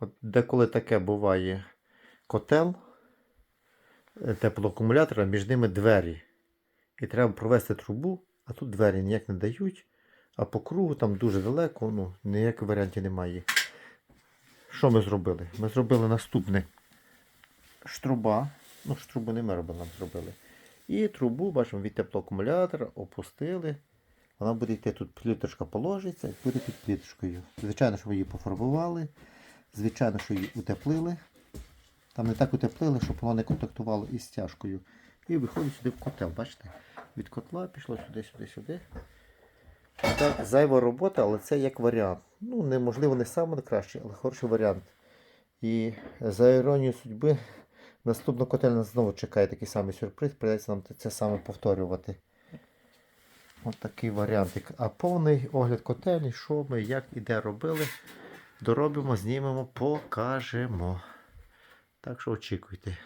От деколи таке буває котел е, теплоакумулятора, між ними двері. І треба провести трубу, а тут двері ніяк не дають. А по кругу там дуже далеко, ну, ніяких варіантів немає. Що ми зробили? Ми зробили наступне. Штруба. Ну, штрубу не ми робили, нам зробили. І трубу, бачимо, від теплоакумулятора опустили. Вона буде йти тут пліточка положиться і буде під пліточкою. Звичайно, що ми її пофарбували. Звичайно, що її утеплили. Там не так утеплили, щоб воно не контактувало із стяжкою. І виходить сюди в котел, бачите? Від котла пішло сюди, сюди, сюди. Так, зайва робота, але це як варіант. Ну, неможливо, не найкращий, але хороший варіант. І за іронією судьби, наступна котельня знову чекає такий самий сюрприз, прийдеться нам це саме повторювати. От такий варіантик. А повний огляд котельні, що ми, як і де робили, доробимо, знімемо, покажемо. Так що очікуйте.